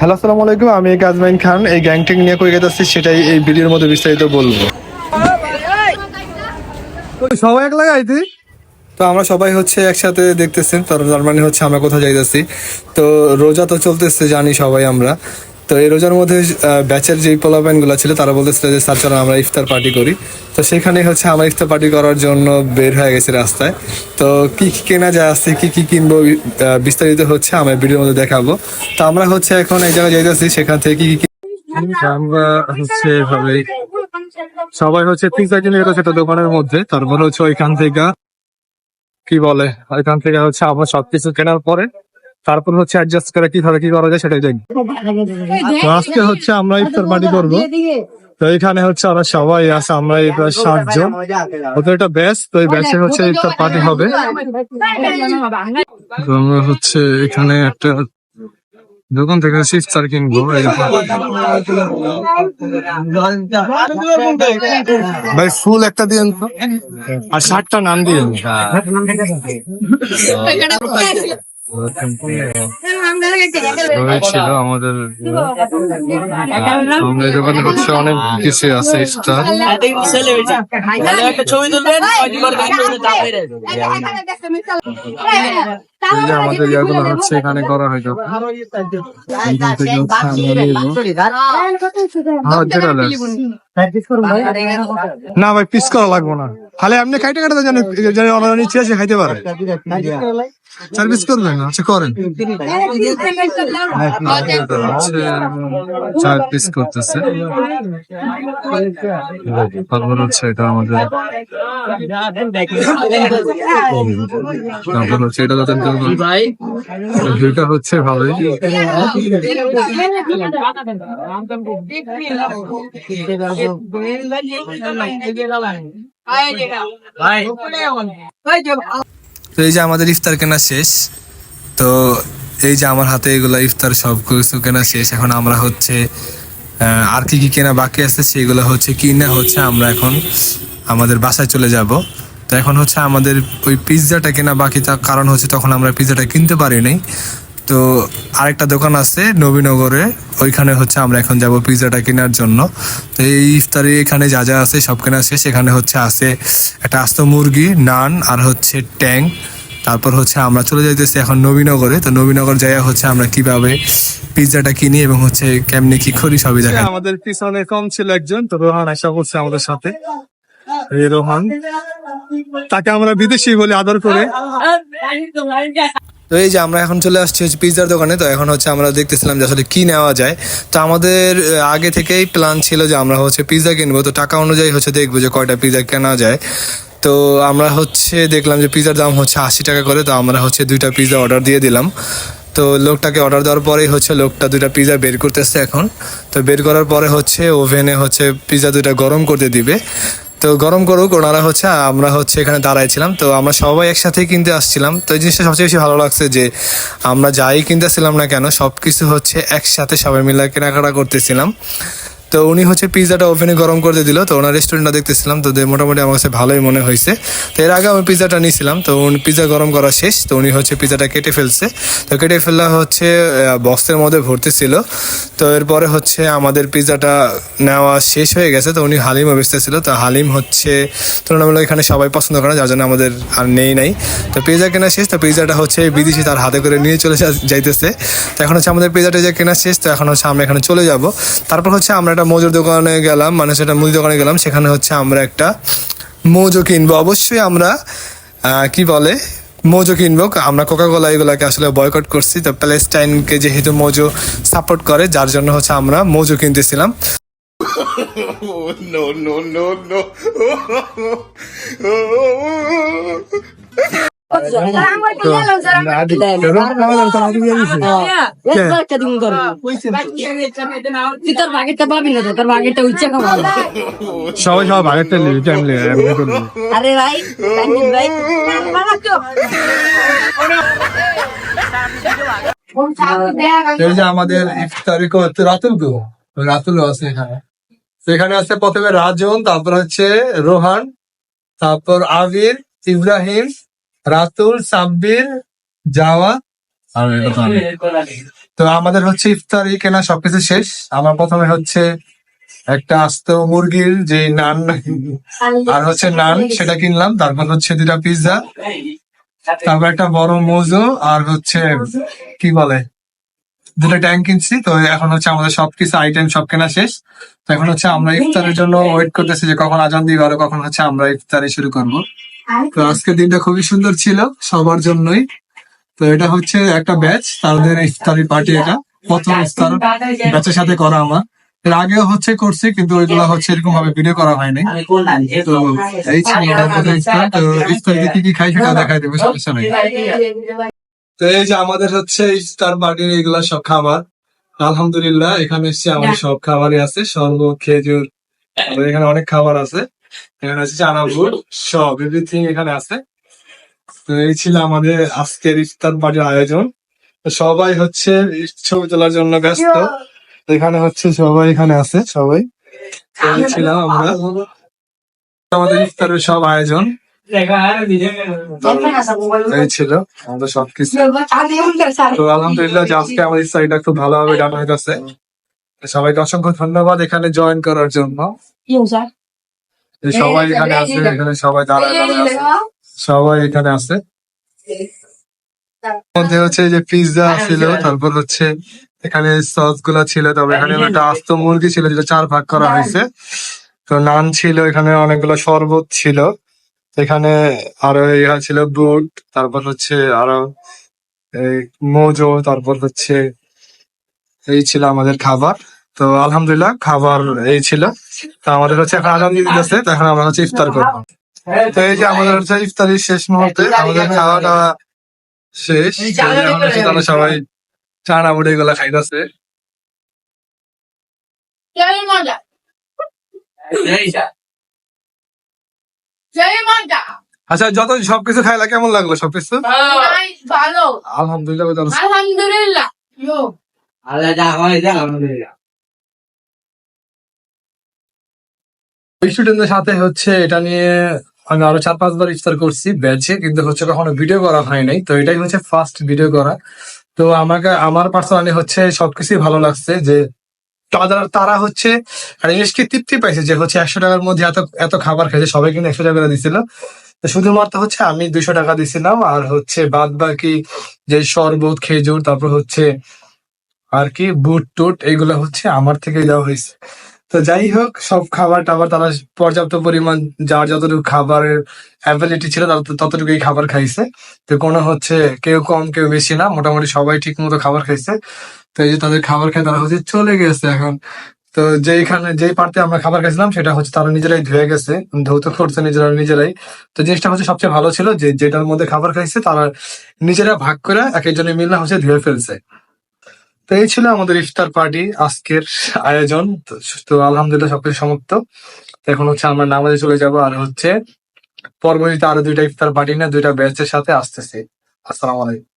Hello আসসালামু আলাইকুম। আমি কাজমাইন খান। এই গ্যাংটিং নিয়ে কই গেছি সেটাই এই ভিডিওর মধ্যে বিস্তারিত বলব। সবাই এক লাগাই দি তো আমরা সবাই হচ্ছে একসাথে দেখতেছেন। তার তার মানে হচ্ছে আমরা কোথাও যাইতেছি। তো রোজা তো চলতেছে জানি সবাই আমরা। তো এই রোজার মধ্যে ব্যাচের যেই পোলাপাইনগুলো ছিল, তারা বলতেছিল যে, স্যার, চলো আমরা ইফতার পার্টি করি। তো সেখানে হচ্ছে আমরা ইফতার পার্টি করার জন্য বের হয়ে গেছি রাস্তায়। তো কি কি কেনা যায় আছে, কি কি কিনবো বিস্তারিত হচ্ছে আমরা ভিডিওর মধ্যে দেখাবো। তো আমরা হচ্ছে এখন এই জায়গায় যাইতেছি, সেখান থেকে কি কি কি- আমরা হচ্ছে এভাবে সবাই হচ্ছে তিন চারজন এটা সেটা দোকানের মধ্যে, তারপর হচ্ছে ওইখান থেকে কি বলে, ওইখান থেকে হচ্ছে আমরা সবকিছু কেনার পরে তারপর হচ্ছে অ্যাডজাস্ট করে কীভাবে কি করা যায় সেটাই দেখি আজকে হচ্ছে আমরা ইফতার পার্টি করব। তো এখানে হচ্ছে আমরা সবাই আছে আমরা এই প্রায় সাতজন ওদের একটা ব্যাচ তো এই ব্যাচে হচ্ছে ইফতার পার্টি হবে। তো আমরা হচ্ছে এখানে একটা দোকান থেকে ইফতার কিনবো। এই ভাই ফুল একটা দিন তো আর ষাটটা নাম দিন ছিল আমাদের দোকানে হচ্ছে অনেক কিছু আছে আমাদের ইয়াগুলো হচ্ছে এখানে করা হয়। হ্যাঁ, লাগবে। না ভাই পিস করা লাগবো না খালি আপনি খাইতে খাইতে জানেন জানেন ওনারা নিচে আছে খাইতে পারে। চার পিস করবেন আচ্ছা করেন। পিস করতেছে। তারপর হচ্ছে এটা আমাদের। তারপর হচ্ছে, এটা যাতে ভিউটা হচ্ছে ভালোই। তো এই যে আমাদের ইফতার কেনা শেষ, তো এই যে আমার হাতে এগুলো ইফতার সব কিছু কেনা শেষ, এখন আমরা হচ্ছে আর কি কি কেনা বাকি আছে সেগুলো হচ্ছে কিনা হচ্ছে আমরা এখন আমাদের বাসায় চলে যাব। তো এখন হচ্ছে আমাদের ওই পিৎজাটা কেনা বাকি, তার কারণ হচ্ছে তখন আমরা পিৎজাটা কিনতে পারি নাই। তো আরেকটা দোকান আছে নবীনগরে ওইখানে হচ্ছে আমরা এখন যাব পিৎজাটা কেনার জন্য তো এই ইফতারি এখানে যা যা আছে সব কেনা শেষ এখানে হচ্ছে আছে একটা আস্ত মুরগি নান আর হচ্ছে ট্যাং তারপর হচ্ছে আমরা চলে যাইতেছি এখন নবীনগরে তো নবীনগর যাইয়া হচ্ছে আমরা কীভাবে পিৎজাটা কিনি এবং হচ্ছে কেমনে কি করি সবই দেখা আমাদের পিছনে কম ছিল একজন তো রোহান আশা করছে আমাদের সাথে রোহান তাকে আমরা বিদেশি বলে আদর করে তো এই যে আমরা এখন চলে আসছি হচ্ছে পিৎজার দোকানে, তো এখন হচ্ছে আমরা দেখতেছিলাম যে আসলে কি নেওয়া যায়। তো আমাদের আগে থেকেই প্ল্যান ছিল যে আমরা হচ্ছে পিৎজা কিনবো, তো টাকা অনুযায়ী হচ্ছে দেখব যে কয়টা পিৎজা কেনা যায়। তো আমরা হচ্ছে দেখলাম যে পিৎজার দাম হচ্ছে আশি টাকা করে, তো আমরা হচ্ছে দুইটা পিৎজা অর্ডার দিয়ে দিলাম। তো লোকটাকে অর্ডার দেওয়ার পরেই হচ্ছে লোকটা দুইটা পিৎজা বের করতেছে এখন। তো বের করার পরে হচ্ছে ওভেনে হচ্ছে পিৎজা দুইটা গরম করতে দিবে। তো গরম করুক, ওনারা হচ্ছে, আমরা হচ্ছে এখানে দাঁড়াইছিলাম। তো আমরা সবাই একসাথে কিনতে আসছিলাম। তো এই জিনিসটা সবচেয়ে বেশি ভালো লাগছে যে, আমরা যাই কিনতেছিলাম না কেন সব কিছু হচ্ছে একসাথে সবাই মিলে কেনাকাটা করতেছিলাম। তো উনি হচ্ছে পিৎজাটা ওভেনে গরম করে দিল। তো ওনার রেস্টুরেন্টটা দেখতেছিলাম, তো মোটামুটি আমার কাছে ভালোই মনে হয়েছে। তো এর আগে আমি পিৎজাটা নিয়েছিলাম তো উনি পিৎজা গরম করা শেষ, তো উনি হচ্ছে পিৎজাটা কেটে ফেলছে। তো কেটে ফেলা হচ্ছে বক্সের মধ্যে ভর্তি ছিল। তো এরপরে হচ্ছে আমাদের পিৎজাটা নেওয়া শেষ হয়ে গেছে, তো উনি হালিমও বেচতেছিল তো হালিম হচ্ছে, তুলনামূলক এখানে সবাই পছন্দ করে যার জন্য আমাদের আর নেই নাই। তো পিৎজা কেনা শেষ, তো পিৎজাটা হচ্ছে বিদেশি তার হাতে করে নিয়ে চলে যাইতেছে। তো এখন হচ্ছে আমাদের পিৎজাটা যে কেনা শেষ, তো এখন হচ্ছে আমরা এখানে চলে যাব। তারপর হচ্ছে আমরা একটা মজুর দোকানে গেলাম মানে সেটা মুদি দোকানে গেলাম সেখানে হচ্ছে আমরা একটা মোজো কিনবো অবশ্যই আমরা কি বলে মোজো কিনবো আমরা কোকা কোলা এগুলাকে আসলে বয়কট করছি তো প্যালেস্টাইনকে যেহেতু মোজো সাপোর্ট করে যার জন্য হচ্ছে আমরা মোজো কিনতেছিলাম তুই তোর বাগেরটা পাবি সবাই সবাই ভাগেরটা নিবি টাইম আরে ভাই ভাই। এই যে আমাদের ইফতারি করতে রাতুল গো। রাতুল আছে এখানে। তো এখানে আছে প্রথমে রাজন তারপর হচ্ছে রোহান তারপর আবির ইব্রাহিম রাতুল সাব্বির যাওয়া আর এটা তো আমি। তো আমাদের হচ্ছে ইফতারি কেনা সবকিছু শেষ। আমার প্রথমে হচ্ছে একটা আস্ত মুরগির যে নান আর হচ্ছে নান সেটা কিনলাম। তারপর হচ্ছে দুটা পিৎজা তারপর একটা বড় মোজো আর হচ্ছে কি বলে? দুটো ট্যাঙ্ক কিনছি তো এখন হচ্ছে আমাদের সবকিছু আইটেম সব কেনা শেষ। তো এখন হচ্ছে আমরা ইফতারের জন্য ওয়েট করতেছি যে কখন আজান দিবে আর কখন হচ্ছে আমরা ইফতারি শুরু করব। তো আজকের দিনটা খুবই সুন্দর ছিল সবার জন্যই। তো এটা হচ্ছে একটা ব্যাচ তাদের ইফতারি পার্টি এটা। প্রথম ইফতার ব্যাচের সাথে করা আমার। এর আগেও হচ্ছে করছি কিন্তু ওইগুলো হচ্ছে এরকম ভাবে ভিডিও করা হয়নি। তো এই ছিল ইফতার। তো ইফতারে কি কি খাই সেটা দেখাই দেবো সমস্যা নেই। তো এই যে আমাদের হচ্ছে ইফতার পার্টির এগুলা সব খাবার আলহামদুলিল্লাহ এখানে এসছে আমাদের সব খাবারই আছে। শরবত খেজুর এখানে অনেক খাবার আছে। এখানে আছে চানাপুর সব এভরিথিং এখানে আছে। তো এই ছিল আমাদের আজকের ইফতার পার্টির আয়োজন। সবাই হচ্ছে ছবি তোলার জন্য ব্যস্ত। এখানে হচ্ছে সবাই এখানে আছে সবাই। ছিলাম আমরা। আমাদের ইফতারের সব আয়োজন। ছিল আমাদের সবকিছু তো আলহামদুলিল্লাহ যে আজকে আমার খুব ভালোভাবে ডান হইতেছে সবাইকে অসংখ্য ধন্যবাদ এখানে জয়েন করার জন্য। সবাই এখানে আছে এখানে সবাই দাঁড়ায় দাঁড়ায় আছে। সবাই এখানে আছে। মধ্যে হচ্ছে যে পিৎজা ছিল তারপর হচ্ছে এখানে সসগুলা ছিল তবে এখানে একটা আস্ত মুরগি ছিল যেটা চার ভাগ করা হয়েছে। তো নান ছিল এখানে অনেকগুলো শরবত ছিল। এখানে আরও ইহা ছিল বুট তারপর হচ্ছে আরও এই মোজো তারপর হচ্ছে এই ছিল আমাদের খাবার। তো আলহামদুলিল্লাহ খাবার এই ছিল। তো আমাদের হচ্ছে এখন আজান দিয়ে দিতেছে তো এখন আমরা হচ্ছে ইফতার করব। তো এই যে আমাদের হচ্ছে ইফতারির শেষ মুহূর্তে আমাদের খাওয়া দাওয়া শেষ এখন হচ্ছে তারা সবাই চানা বুড়ে গুলা খাইতেছে। আচ্ছা যত সবকিছু খাইলা কেমন লাগল সবকিছু? ভালো। আলহামদুলিল্লাহ আলহামদুলিল্লাহ। আল্লাহ যা হয় যা আলহামদুলিল্লাহ। স্টুডেন্টদের সাথে হচ্ছে এটা নিয়ে আমি আরও চার পাঁচবার ইফতার করছি ব্যাচে কিন্তু হচ্ছে কখনো ভিডিও করা হয় নাই। তো এটাই হচ্ছে ফার্স্ট ভিডিও করা। তো আমাকে আমার পার্সোনালি হচ্ছে সবকিছুই ভালো লাগছে যে তারা তারা হচ্ছে জিনিসকে তৃপ্তি পাইছে যে হচ্ছে একশো টাকার মধ্যে এত এত খাবার খাইছে সবাই কিন্তু একশো টাকা দিছিল। তো শুধুমাত্র হচ্ছে আমি দুইশো টাকা দিছিলাম, আর হচ্ছে বাদ বাকি যে শরবত, খেজুর, তারপর হচ্ছে আর কি বুট টুট এগুলো হচ্ছে আমার থেকে দেওয়া হয়েছে। তো যাই হোক সব খাবার টাবার তারা পর্যাপ্ত পরিমাণ, যার যতটুকু খাবারের অ্যাভেলিটি ছিল তারা ততটুকুই খাবার খাইছে। তো কোনো হচ্ছে কেউ কম, কেউ বেশি না, মোটামুটি সবাই ঠিক মতো খাবার খাইছে। তো এই যে তাদের খাবার খেয়ে তারা হচ্ছে চলে গেছে এখন। তো যেইখানে, যেই পার্টে আমরা খাবার খাইছিলাম, সেটা হচ্ছে তারা নিজেরাই ধুয়ে গেছে, ধৌত করছে নিজেরা নিজেরাই। তো জিনিসটা হচ্ছে সবচেয়ে ভালো ছিল যে, যেটার মধ্যে খাবার খাইছে, তারা নিজেরা ভাগ করে এক একজনের মিলে হচ্ছে ধুয়ে ফেলছে। তো এই ছিল আমাদের ইফতার পার্টি আজকের আয়োজন। তো- আলহামদুলিল্লাহ সবকিছু সমাপ্ত। এখন হচ্ছে আমরা নামাজে চলে যাব আর হচ্ছে পরবর্তীতে আরও দুইটা ইফতার পার্টি না দুইটা ব্যাচের সাথে আসতেছে। আসসালাম আলাইকুম।